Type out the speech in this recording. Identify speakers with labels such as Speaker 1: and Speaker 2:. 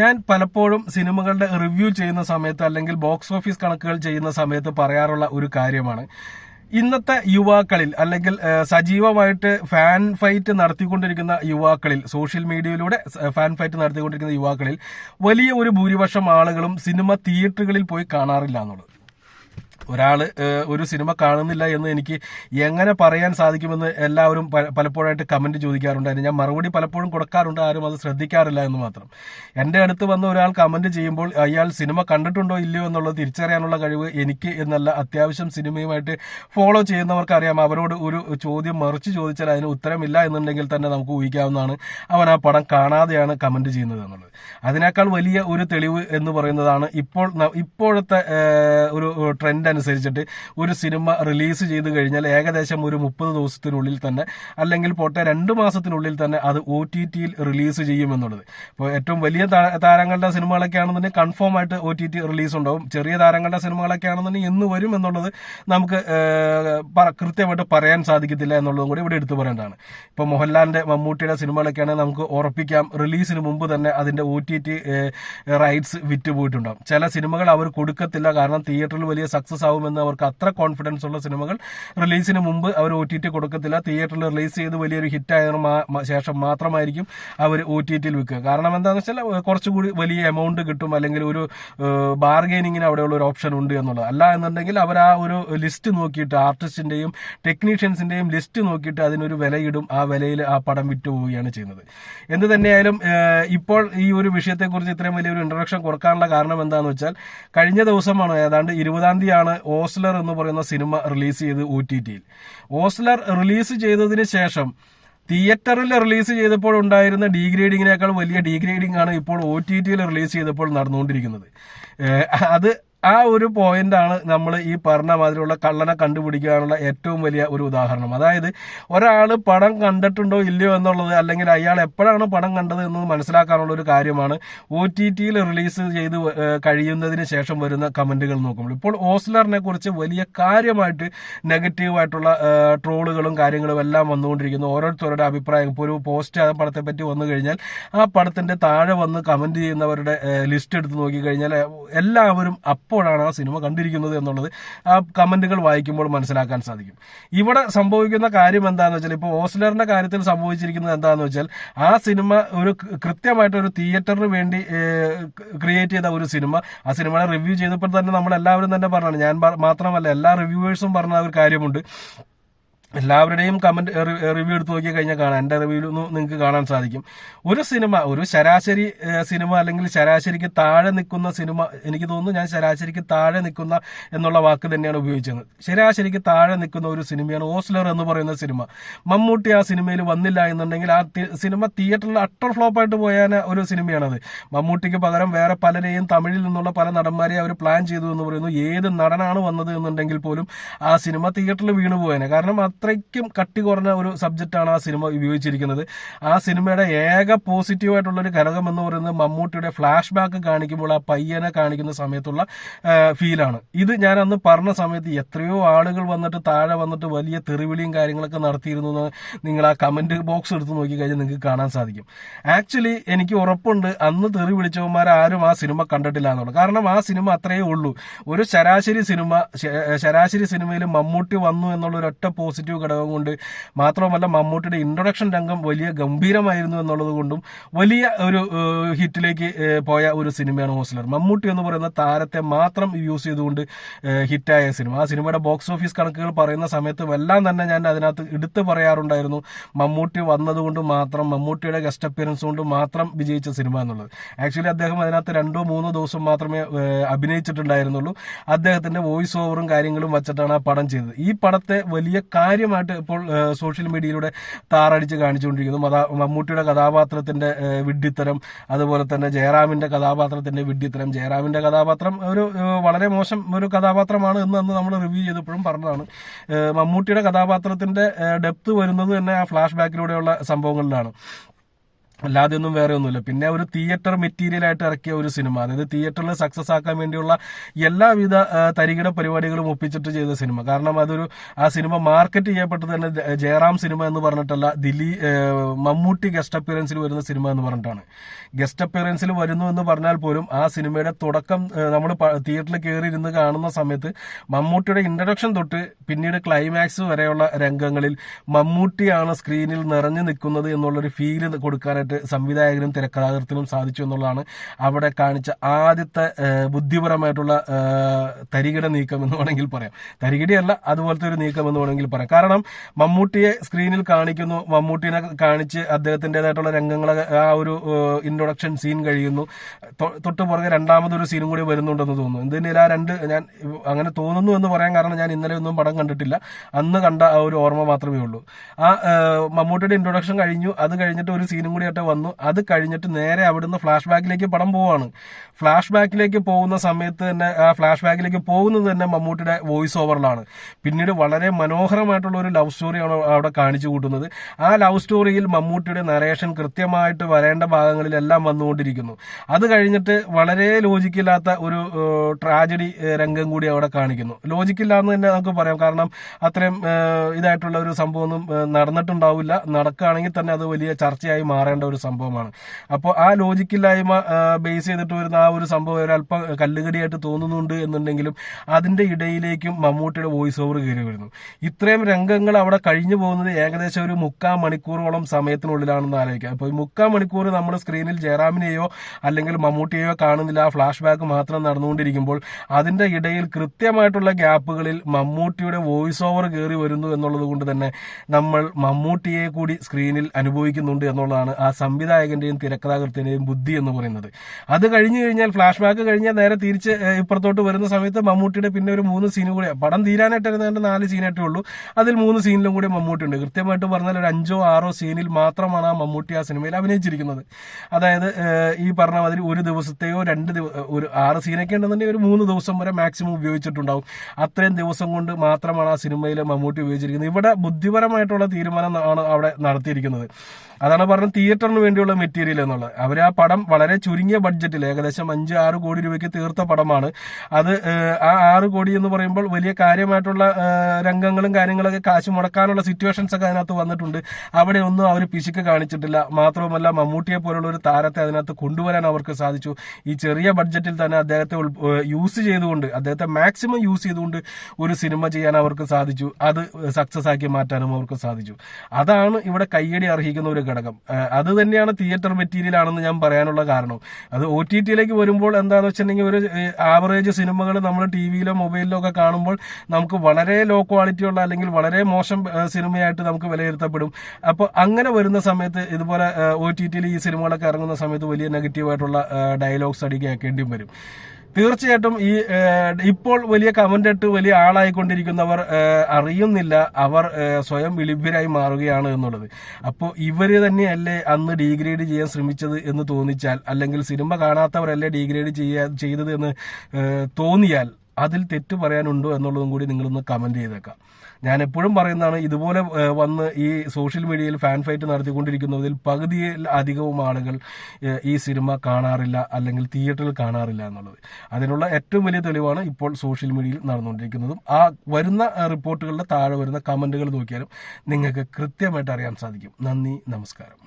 Speaker 1: ഞാൻ പലപ്പോഴും സിനിമകളുടെ റിവ്യൂ ചെയ്യുന്ന സമയത്ത് അല്ലെങ്കിൽ ബോക്സ് ഓഫീസ് കണക്കുകൾ ചെയ്യുന്ന സമയത്ത് പറയാറുള്ള ഒരു കാര്യമാണ്. ഇന്നത്തെ യുവാക്കളിൽ അല്ലെങ്കിൽ സജീവമായിട്ട് ഫാൻ ഫൈറ്റ് നടത്തിക്കൊണ്ടിരിക്കുന്ന യുവാക്കളിൽ സോഷ്യൽ മീഡിയയിലൂടെ ഫാൻ ഫൈറ്റ് നടത്തിക്കൊണ്ടിരിക്കുന്ന യുവാക്കളിൽ വലിയ ഒരു ഭൂരിപക്ഷം ആളുകളും സിനിമ തിയേറ്ററുകളിൽ പോയി കാണാറില്ല എന്നുള്ളത്. ഒരാൾ ഒരു സിനിമ കാണുന്നില്ല എന്ന് എനിക്ക് എങ്ങനെ പറയാൻ സാധിക്കുമെന്ന് എല്ലാവരും പലപ്പോഴായിട്ട് കമന്റ് ചോദിക്കാറുണ്ടായിരുന്നു ഞാൻ മറുപടി പലപ്പോഴും കൊടുക്കാറുണ്ട്. ആരും അത് ശ്രദ്ധിക്കാറില്ല എന്ന് മാത്രം. എന്റെ അടുത്ത് വന്ന ഒരാൾ കമന്റ് ചെയ്യുമ്പോൾ അയാൾ സിനിമ കണ്ടിട്ടുണ്ടോ ഇല്ലയോ എന്നുള്ളത് തിരിച്ചറിയാനുള്ള കഴിവ് എനിക്ക് എന്നല്ല. അത്യാവശ്യം സിനിമയുമായിട്ട് ഫോളോ ചെയ്യുന്നവർക്ക് അറിയാം അവരോട് ഒരു ചോദ്യം മറിച്ച് ചോദിച്ചാൽ അതിന് ഉത്തരമില്ല എന്നുണ്ടെങ്കിൽ തന്നെ നമുക്ക് ഊഹിക്കാവുന്നതാണ്. അവൻ ആ പടം കാണാതെയാണ് കമന്റ് ചെയ്യുന്നത് എന്നുള്ളത്. അതിനേക്കാൾ വലിയ ഒരു തെളിവ് എന്ന് പറയുന്നതാണ് ഇപ്പോൾ ഇപ്പോഴത്തെ ഒരു ട്രെൻഡ് അനുസരിച്ചിട്ട് ഒരു സിനിമ റിലീസ് ചെയ്ത് കഴിഞ്ഞാൽ ഏകദേശം ഒരു മുപ്പത് ദിവസത്തിനുള്ളിൽ തന്നെ അല്ലെങ്കിൽ പോട്ടെ രണ്ട് മാസത്തിനുള്ളിൽ തന്നെ അത് ഒ ടി ടിയിൽ റിലീസ് ചെയ്യുമെന്നുള്ളത്. ഇപ്പോൾ ഏറ്റവും വലിയ താരങ്ങളുടെ സിനിമകളൊക്കെ ആണെന്നുണ്ടെങ്കിൽ കൺഫേം ആയിട്ട് ഒ ടി ടി റിലീസ് ഉണ്ടാവും. ചെറിയ താരങ്ങളുടെ സിനിമകളൊക്കെ ആണെന്നുണ്ടെങ്കിൽ എന്ന് വരും എന്നുള്ളത് നമുക്ക് കൃത്യമായിട്ട് പറയാൻ സാധിക്കത്തില്ല എന്നുള്ളതും കൂടി ഇവിടെ എടുത്തു പറയേണ്ടതാണ്. ഇപ്പോൾ മോഹൻലാലിന്റെ മമ്മൂട്ടിയുടെ സിനിമകളൊക്കെയാണ് നമുക്ക് ഉറപ്പിക്കാം. റിലീസിന് മുമ്പ് തന്നെ അതിന്റെ ഒ ടി ടി റൈറ്റ്സ് വിറ്റുപോയിട്ടുണ്ടാവും. ചില സിനിമകൾ അവർ കൊടുക്കത്തില്ല. കാരണം തിയേറ്ററിൽ വലിയ സക്സസ് ആവുമെന്ന് അവർക്ക് അത്ര കോൺഫിഡൻസ് ഉള്ള സിനിമകൾ റിലീസിന് മുമ്പ് അവർ ഒ ടി ടി കൊടുക്കത്തില്ല. തിയേറ്ററിൽ റിലീസ് ചെയ്ത് വലിയൊരു ഹിറ്റ് ആയതിനു ശേഷം മാത്രമായിരിക്കും അവർ ഒ ടി ടിയിൽ വിൽക്കുക കാരണം എന്താണെന്ന് വെച്ചാൽ കുറച്ചുകൂടി വലിയ എമൗണ്ട് കിട്ടും അല്ലെങ്കിൽ ഒരു ബാർഗെയിനിങ്ങിന് അവിടെയുള്ള ഒരു ഓപ്ഷൻ ഉണ്ട് എന്നുള്ളത്. അല്ല എന്നുണ്ടെങ്കിൽ അവർ ആ ഒരു ലിസ്റ്റ് നോക്കിയിട്ട് ആർട്ടിസ്റ്റിന്റെയും ടെക്നീഷ്യൻസിന്റെയും ലിസ്റ്റ് നോക്കിയിട്ട് അതിനൊരു വിലയിടും. ആ വിലയിൽ ആ പടം വിറ്റുപോവുകയാണ് ചെയ്യുന്നത്. എന്ത് തന്നെയായാലും ഇപ്പോൾ ഈ ഒരു വിഷയത്തെക്കുറിച്ച് ഇത്രയും വലിയൊരു ഇൻട്രൊഡക്ഷൻ കൊടുക്കാനുള്ള കാരണം എന്താണെന്ന് വെച്ചാൽ കഴിഞ്ഞ ദിവസമാണ് ഏതാണ്ട് ഇരുപതാം തീയതിയാണ് ഓസ്ലർ എന്ന് പറയുന്ന സിനിമ റിലീസ് ചെയ്ത് ഒ ടി ടിയിൽ ഓസ്ലർ റിലീസ് ചെയ്തതിന് ശേഷം തിയേറ്ററിൽ റിലീസ് ചെയ്തപ്പോൾ ഉണ്ടായിരുന്ന ഡീഗ്രേഡിങ്ങിനേക്കാൾ വലിയ ഡീഗ്രേഡിംഗ് ആണ് ഇപ്പോൾ ഒ ടി ടിയിൽ റിലീസ് ചെയ്തപ്പോൾ നടന്നുകൊണ്ടിരിക്കുന്നത്. അത് ആ ഒരു പോയിന്റാണ് നമ്മൾ ഈ പറഞ്ഞ മാതിരിയുള്ള കള്ളനെ കണ്ടുപിടിക്കാനുള്ള ഏറ്റവും വലിയ ഒരു ഉദാഹരണം. അതായത് ഒരാൾ പടം കണ്ടിട്ടുണ്ടോ ഇല്ലയോ എന്നുള്ളത് അല്ലെങ്കിൽ അയാൾ എപ്പോഴാണ് പടം കണ്ടത് എന്ന് മനസ്സിലാക്കാനുള്ള ഒരു കാര്യമാണ്. ഒ ടി ടിയിൽ റിലീസ് ചെയ്ത് കഴിയുന്നതിന് ശേഷം വരുന്ന കമന്റുകൾ നോക്കുമ്പോൾ. ഇപ്പോൾ ഓസ്ലറിനെ കുറിച്ച് വലിയ കാര്യമായിട്ട് നെഗറ്റീവായിട്ടുള്ള ട്രോളുകളും കാര്യങ്ങളും എല്ലാം വന്നുകൊണ്ടിരിക്കുന്നു. ഓരോരുത്തരുടെ അഭിപ്രായം. ഇപ്പോൾ ഒരു പോസ്റ്റ് ആ പടത്തെ പറ്റി വന്നു കഴിഞ്ഞാൽ ആ പടത്തിന്റെ താഴെ വന്ന് കമന്റ് ചെയ്യുന്നവരുടെ ലിസ്റ്റ് എടുത്ത് നോക്കിക്കഴിഞ്ഞാൽ എല്ലാവരും അപ്പോഴാണ് ആ സിനിമ കണ്ടിരിക്കുന്നത് എന്നുള്ളത് ആ കമന്റുകൾ വായിക്കുമ്പോൾ മനസ്സിലാക്കാൻ സാധിക്കും. ഇവിടെ സംഭവിക്കുന്ന കാര്യം എന്താണെന്ന് വെച്ചാൽ ഇപ്പോൾ ഓസ്ലറിന്റെ കാര്യത്തിൽ സംഭവിച്ചിരിക്കുന്നത് എന്താണെന്ന് വെച്ചാൽ ആ സിനിമ ഒരു കൃത്യമായിട്ട് ഒരു തിയേറ്ററിന് വേണ്ടി ക്രിയേറ്റ് ചെയ്ത ഒരു സിനിമ. ആ സിനിമയുടെ റിവ്യൂ ചെയ്തപ്പോൾ തന്നെ നമ്മൾ എല്ലാവരും തന്നെ പറഞ്ഞാണ് ഞാൻ മാത്രമല്ല എല്ലാ റിവ്യൂവേഴ്സും പറഞ്ഞ ഒരു കാര്യമുണ്ട്. എല്ലാവരുടെയും കമന്റ് റിവ്യൂ എടുത്ത് നോക്കി കഴിഞ്ഞാൽ കാണാം. എന്റെ റിവ്യൂവിൽ നിങ്ങൾക്ക് കാണാൻ സാധിക്കും. ഒരു സിനിമ ഒരു ശരാശരി സിനിമ അല്ലെങ്കിൽ ശരാശരിക്ക് താഴെ നിൽക്കുന്ന സിനിമ എനിക്ക് തോന്നുന്നു ഞാൻ ശരാശരിക്ക് താഴെ നിൽക്കുന്ന എന്നുള്ള വാക്ക് തന്നെയാണ് ഉപയോഗിച്ചത്. ശരാശരിക്ക് താഴെ നിൽക്കുന്ന ഒരു സിനിമയാണ് ഓസ്ലർ എന്ന് പറയുന്ന സിനിമ മമ്മൂട്ടി ആ സിനിമയിൽ വന്നില്ല എന്നുണ്ടെങ്കിൽ ആ സിനിമ തിയേറ്ററിൽ അട്ടർ ഫ്ലോപ്പായിട്ട് പോയാൽ ഒരു സിനിമയാണത് മമ്മൂട്ടിക്ക് പകരം വേറെ പലരെയും തമിഴിൽ നിന്നുള്ള പല നടന്മാരെ അവർ പ്ലാൻ ചെയ്തു എന്ന് പറയുന്നു. ഏത് നടനാണ് വന്നത് എന്നുണ്ടെങ്കിൽ പോലും ആ സിനിമ തിയേറ്ററിൽ വീണു പോയേനെ. കാരണം അത്രയ്ക്കും കട്ടി കുറഞ്ഞ ഒരു സബ്ജക്റ്റാണ് ആ സിനിമ ഉപയോഗിച്ചിരിക്കുന്നത്. ആ സിനിമയുടെ ഏക പോസിറ്റീവ് ആയിട്ടുള്ള ഒരു ഘടകം എന്ന് പറയുന്നത് മമ്മൂട്ടിയുടെ ഫ്ലാഷ് ബാക്ക് കാണിക്കുമ്പോൾ ആ പയ്യനെ കാണിക്കുന്ന സമയത്തുള്ള ഫീലാണ് ഇത് ഞാൻ അന്ന് പറഞ്ഞ സമയത്ത് എത്രയോ ആളുകൾ വന്നിട്ട് താഴെ വന്നിട്ട് വലിയ തെറിവിളിയും കാര്യങ്ങളൊക്കെ നടത്തിയിരുന്നു എന്ന് നിങ്ങൾ ആ കമന്റ് ബോക്സ് എടുത്ത് നോക്കിക്കഴിഞ്ഞാൽ നിങ്ങൾക്ക് കാണാൻ സാധിക്കും. ആക്ച്വലി എനിക്ക് ഉറപ്പുണ്ട് അന്ന് തെറി വിളിച്ചവന്മാർ ആരും ആ സിനിമ കണ്ടിട്ടില്ല എന്നുള്ളത്. കാരണം ആ സിനിമ അത്രയേ ഉള്ളൂ. ഒരു ശരാശരി സിനിമ ശരാശരി സിനിമയിൽ മമ്മൂട്ടി വന്നു എന്നുള്ള ഒരൊറ്റ പോസിറ്റീവ് ഘടകം കൊണ്ട് മാത്രമല്ല മമ്മൂട്ടിയുടെ ഇൻട്രൊഡക്ഷൻ രംഗം വലിയ ഗംഭീരമായിരുന്നു എന്നുള്ളത് കൊണ്ടും വലിയ ഒരു ഹിറ്റിലേക്ക് പോയ ഒരു സിനിമയാണ് ഹോസ്ലർ. മമ്മൂട്ടി എന്ന് പറയുന്ന താരത്തെ മാത്രം യൂസ് ചെയ്തുകൊണ്ട് ഹിറ്റായ സിനിമ. ആ സിനിമയുടെ ബോക്സ് ഓഫീസ് കണക്കുകൾ പറയുന്ന സമയത്ത് എല്ലാം തന്നെ ഞാൻ അതിനകത്ത് എടുത്തു പറയാറുണ്ടായിരുന്നു. മമ്മൂട്ടി വന്നതുകൊണ്ട് മാത്രം മമ്മൂട്ടിയുടെ ഗസ്റ്റ് അപ്പിയറൻസ് കൊണ്ട് മാത്രം വിജയിച്ച സിനിമ എന്നുള്ളത്. ആക്ച്വലി അദ്ദേഹം അതിനകത്ത് രണ്ടോ മൂന്നോ ദിവസം മാത്രമേ അഭിനയിച്ചിട്ടുണ്ടായിരുന്നുള്ളൂ. അദ്ദേഹത്തിന്റെ വോയിസ് ഓവറും കാര്യങ്ങളും വച്ചിട്ടാണ് ആ പടം ചെയ്തത്. ഈ പടത്തെ വലിയ കാര്യമായിട്ട് ഇപ്പോൾ സോഷ്യൽ മീഡിയയിലൂടെ താറടിച്ച് കാണിച്ചുകൊണ്ടിരിക്കുന്നു. മമ്മൂട്ടിയുടെ കഥാപാത്രത്തിന്റെ വിഡ്ഢിത്തരം അതുപോലെ തന്നെ ജയറാമിന്റെ കഥാപാത്രത്തിന്റെ വിഡ്ഢിത്തരം. ജയറാമിന്റെ കഥാപാത്രം ഒരു വളരെ മോശം ഒരു കഥാപാത്രമാണ് എന്ന് അന്ന് നമ്മൾ റിവ്യൂ ചെയ്തപ്പോഴും പറഞ്ഞതാണ്. മമ്മൂട്ടിയുടെ കഥാപാത്രത്തിന്റെ ഡെപ്ത് വരുന്നത് തന്നെ ആ ഫ്ലാഷ് ബാക്കിലൂടെയുള്ള സംഭവങ്ങളിലാണ്. അല്ലാതെ ഒന്നും വേറെ ഒന്നുമില്ല. പിന്നെ ഒരു തിയേറ്റർ മെറ്റീരിയൽ ആയിട്ട് ഇറക്കിയ ഒരു സിനിമ അതായത് തിയേറ്ററിൽ സക്സസ് ആക്കാൻ വേണ്ടിയുള്ള എല്ലാവിധ തരികിട പരിപാടികളും ഒപ്പിച്ചിട്ട് ചെയ്ത സിനിമ കാരണം അതൊരു ആ സിനിമ മാർക്കറ്റ് ചെയ്യപ്പെട്ടത് തന്നെ ജയറാം സിനിമ എന്ന് പറഞ്ഞിട്ടല്ല ദില്ലി മമ്മൂട്ടി ഗസ്റ്റ് അപ്പിയറൻസിൽ വരുന്ന സിനിമ എന്ന് പറഞ്ഞിട്ടാണ്. ഗസ്റ്റ് അപ്പിയറൻസിൽ വരുന്നു എന്ന് പറഞ്ഞാൽ പോലും ആ സിനിമയുടെ തുടക്കം നമ്മൾ തിയേറ്ററിൽ കയറി ഇരുന്ന് കാണുന്ന സമയത്ത് മമ്മൂട്ടിയുടെ ഇൻട്രഡക്ഷൻ തൊട്ട് പിന്നീട് ക്ലൈമാക്സ് വരെയുള്ള രംഗങ്ങളിൽ മമ്മൂട്ടിയാണ് സ്ക്രീനിൽ നിറഞ്ഞു നിൽക്കുന്നത് എന്നുള്ളൊരു ഫീൽ കൊടുക്കാനായിട്ട് സംവിധായകനും തിരക്കഥാകൃത്തിനും സാധിച്ചു എന്നുള്ളതാണ് അവിടെ കാണിച്ച ആദ്യത്തെ ബുദ്ധിപരമായിട്ടുള്ള തരികിട നീക്കം എന്ന് വേണമെങ്കിൽ പറയാം. തരികിടയല്ല അതുപോലത്തെ ഒരു നീക്കം എന്ന് വേണമെങ്കിൽ പറയാം. കാരണം മമ്മൂട്ടിയെ സ്ക്രീനിൽ കാണിക്കുന്നു. മമ്മൂട്ടിനെ കാണിച്ച് അദ്ദേഹത്തിന്റെതായിട്ടുള്ള രംഗങ്ങളെ ആ ഒരു ഇൻട്രൊഡക്ഷൻ സീൻ കഴിയുന്നു. തൊട്ട് പുറകെ രണ്ടാമതൊരു സീനും കൂടി വരുന്നുണ്ടെന്ന് തോന്നുന്നു. എന്തിനാ ആ രണ്ട് ഞാൻ അങ്ങനെ തോന്നുന്നു എന്ന് പറയാൻ കാരണം ഞാൻ ഇന്നലെ ഒന്നും പടം കണ്ടിട്ടില്ല. അന്ന് കണ്ട ആ ഒരു ഓർമ്മ മാത്രമേ ഉള്ളൂ. ആ മമ്മൂട്ടിയുടെ ഇൻട്രൊഡക്ഷൻ കഴിഞ്ഞു. അത് കഴിഞ്ഞിട്ട് ഒരു സീനും കൂടി ആയിട്ട് വന്നു. അത് കഴിഞ്ഞിട്ട് നേരെ അവിടുന്ന് ഫ്ലാഷ് ബാക്കിലേക്ക് പടം പോവാണ് ഫ്ലാഷ് ബാക്കിലേക്ക് പോകുന്ന സമയത്ത് തന്നെ ആ ഫ്ലാഷ് ബാക്കിലേക്ക് പോകുന്നത് തന്നെ മമ്മൂട്ടിയുടെ വോയിസ് ഓവറിലാണ് പിന്നീട് വളരെ മനോഹരമായിട്ടുള്ള ഒരു ലവ് സ്റ്റോറിയാണ് അവിടെ കാണിച്ചു കൂട്ടുന്നത്. ആ ലവ് സ്റ്റോറിയിൽ മമ്മൂട്ടിയുടെ നരേഷൻ കൃത്യമായിട്ട് വരേണ്ട ഭാഗങ്ങളിലെല്ലാം വന്നുകൊണ്ടിരിക്കുന്നു. അത് കഴിഞ്ഞിട്ട് വളരെ ലോജിക്കില്ലാത്ത ഒരു ട്രാജഡി രംഗം കൂടി അവിടെ കാണിക്കുന്നു. ലോജിക്കില്ല എന്ന് തന്നെ നമുക്ക് പറയാം. കാരണം അത്രയും ഇതായിട്ടുള്ള ഒരു സംഭവമൊന്നും നടന്നിട്ടുണ്ടാവില്ല. നടക്കുകയാണെങ്കിൽ തന്നെ അത് വലിയ ചർച്ചയായി മാറേണ്ട ഒരു സംഭവമാണ്. അപ്പോൾ ആ ലോജിക്കില്ലായ്മ ബേസ് ചെയ്തിട്ട് വരുന്ന ആ ഒരു സംഭവം ഒരല്പം കല്ലുകടിയായിട്ട് തോന്നുന്നുണ്ട് എന്നുണ്ടെങ്കിലും അതിന്റെ ഇടയിലേക്കും മമ്മൂട്ടിയുടെ വോയിസ് ഓവർ കയറി വരുന്നു. ഇത്രയും രംഗങ്ങൾ അവിടെ കഴിഞ്ഞു പോകുന്നത് ഏകദേശം ഒരു മുക്കാൽ മണിക്കൂറോളം സമയത്തിനുള്ളിലാണെന്ന് ആലോചിക്കാം. അപ്പോൾ ഈ മുക്കാൽ മണിക്കൂർ നമ്മൾ സ്ക്രീനിൽ ജയറാമിനെയോ അല്ലെങ്കിൽ മമ്മൂട്ടിയെയോ കാണുന്നില്ല. ആ ഫ്ലാഷ് ബാക്ക് മാത്രം നടന്നുകൊണ്ടിരിക്കുമ്പോൾ അതിന്റെ ഇടയിൽ കൃത്യമായിട്ടുള്ള ഗ്യാപ്പുകളിൽ മമ്മൂട്ടിയുടെ വോയിസ് ഓവർ കയറി വരുന്നു എന്നുള്ളത് കൊണ്ട് തന്നെ നമ്മൾ മമ്മൂട്ടിയെ കൂടി സ്ക്രീനിൽ അനുഭവിക്കുന്നുണ്ട് എന്നുള്ളതാണ് ആ സംവിധായകന്റെയും തിരക്കഥാകൃത്തിന്റെയും ബുദ്ധി എന്ന് പറയുന്നത്. അത് കഴിഞ്ഞു കഴിഞ്ഞാൽ ഫ്ലാഷ് ബാക്ക് കഴിഞ്ഞാൽ നേരെ തിരിച്ച് ഇപ്പുറത്തോട്ട് വരുന്ന സമയത്ത് മമ്മൂട്ടിയുടെ പിന്നെ ഒരു മൂന്ന് സീനും കൂടെ പടം തീരാനായിട്ട് നാല് സീനായിട്ടേ ഉള്ളൂ. അതിൽ മൂന്ന് സീനിലും കൂടി മമ്മൂട്ടി ഉണ്ട് കൃത്യമായിട്ട് പറഞ്ഞാൽ ഒരു അഞ്ചോ ആറോ സീനിൽ മാത്രമാണ് ആ മമ്മൂട്ടി ആ സിനിമയിൽ അഭിനയിച്ചിരിക്കുന്നത്. അതായത് ഈ പറഞ്ഞ മാതിരി ഒരു ദിവസത്തെയോ രണ്ട് ഒരു ആറ് സീനൊക്കെ ഉണ്ടെന്നുണ്ടെങ്കിൽ ഒരു മൂന്ന് ദിവസം വരെ മാക്സിമം ഉപയോഗിച്ചിട്ടുണ്ടാവും. അത്രയും ദിവസം കൊണ്ട് മാത്രമാണ് ആ സിനിമയിൽ മമ്മൂട്ടി ഉപയോഗിച്ചിരിക്കുന്നത്. ഇവിടെ ബുദ്ധിപരമായിട്ടുള്ള തീരുമാനം ആണ് അവിടെ നടത്തിയിരിക്കുന്നത്. അതാണ് പറഞ്ഞത് തിയേറ്ററിന് വേണ്ടിയുള്ള മെറ്റീരിയൽ എന്നുള്ളത്. അവർ ആ പടം വളരെ ചുരുങ്ങിയ ബഡ്ജറ്റിൽ ഏകദേശം അഞ്ച് ആറ് കോടി രൂപയ്ക്ക് തീർത്ത പടമാണ്. അത് ആ ആറ് കോടി എന്ന് പറയുമ്പോൾ വലിയ കാര്യമായിട്ടുള്ള രംഗങ്ങളും കാര്യങ്ങളൊക്കെ കാശ് മുടക്കാനുള്ള സിറ്റുവേഷൻസ് ഒക്കെ അതിനകത്ത് വന്നിട്ടുണ്ട്. അവിടെ ഒന്നും അവർ പിശുക്ക് കാണിച്ചിട്ടില്ല. മാത്രവുമല്ല മമ്മൂട്ടിയെ പോലുള്ള ഒരു താരത്തെ അതിനകത്ത് കൊണ്ടുവരാൻ അവർക്ക് സാധിച്ചു. ഈ ചെറിയ ബഡ്ജറ്റിൽ തന്നെ അദ്ദേഹത്തെ യൂസ് ചെയ്തുകൊണ്ട് അദ്ദേഹത്തെ മാക്സിമം യൂസ് ചെയ്തുകൊണ്ട് ഒരു സിനിമ ചെയ്യാൻ അവർക്ക് സാധിച്ചു. അത് സക്സസ് ആക്കി മാറ്റാനും അവർക്ക് സാധിച്ചു. അതാണ് ഇവിടെ കയ്യടി അർഹിക്കുന്ന ഒരു ഘടകം. ഏഹ്, തന്നെയാണ് തിയേറ്റർ മെറ്റീരിയൽ ആണെന്ന് ഞാൻ പറയാനുള്ള കാരണം. അത് ഒ ടി ടിയിലേക്ക് വരുമ്പോൾ എന്താണെന്ന് വെച്ചിട്ടുണ്ടെങ്കിൽ ഒരു ആവറേജ് സിനിമകൾ നമ്മൾ ടി വിയിലോ മൊബൈലിലോ ഒക്കെ കാണുമ്പോൾ നമുക്ക് വളരെ ലോ ക്വാളിറ്റി ഉള്ള അല്ലെങ്കിൽ വളരെ മോശം സിനിമയായിട്ട് നമുക്ക് വിലയിരുത്തപ്പെടും. അപ്പോൾ അങ്ങനെ വരുന്ന സമയത്ത് ഇതുപോലെ ഒ ടി ടിയിൽ ഈ സിനിമകളൊക്കെ ഇറങ്ങുന്ന സമയത്ത് വലിയ നെഗറ്റീവായിട്ടുള്ള ഡയലോഗ്സ് അടി വരും. തീർച്ചയായിട്ടും ഈ ഇപ്പോൾ വലിയ കമന്റ് ഇട്ട് വലിയ ആളായിക്കൊണ്ടിരിക്കുന്നവർ അറിയുന്നില്ല അവർ സ്വയം വിളിഭ്യരായി മാറുകയാണ് എന്നുള്ളത്. അപ്പോൾ ഇവർ തന്നെയല്ലേ അന്ന് ഡീഗ്രേഡ് ചെയ്യാൻ ശ്രമിച്ചത് എന്ന് തോന്നിച്ചാൽ അല്ലെങ്കിൽ സിനിമ കാണാത്തവരല്ലേ ഡീഗ്രേഡ് ചെയ്യാ ചെയ്തത് എന്ന് തോന്നിയാൽ അതിൽ തെറ്റ് പറയാനുണ്ടോ എന്നുള്ളതും കൂടി നിങ്ങളൊന്ന് കമന്റ് ചെയ്തേക്കാം. ഞാൻ എപ്പോഴും പറയുന്നതാണ് ഇതുപോലെ വന്ന് ഈ സോഷ്യൽ മീഡിയയിൽ ഫാൻ ഫൈറ്റ് നടത്തിക്കൊണ്ടിരിക്കുന്നതിൽ പകുതിയിൽ അധികവും ആളുകൾ ഈ സിനിമ കാണാറില്ല അല്ലെങ്കിൽ തിയേറ്ററിൽ കാണാറില്ല എന്നുള്ളത്. അതിനുള്ള ഏറ്റവും വലിയ തെളിവാണ് ഇപ്പോൾ സോഷ്യൽ മീഡിയയിൽ നടന്നുകൊണ്ടിരിക്കുന്നതും. ആ വരുന്ന റിപ്പോർട്ടുകളുടെ താഴെ വരുന്ന കമന്റുകൾ നോക്കിയാലും നിങ്ങൾക്ക് കൃത്യമായിട്ട് അറിയാൻ സാധിക്കും. നന്ദി നമസ്കാരം.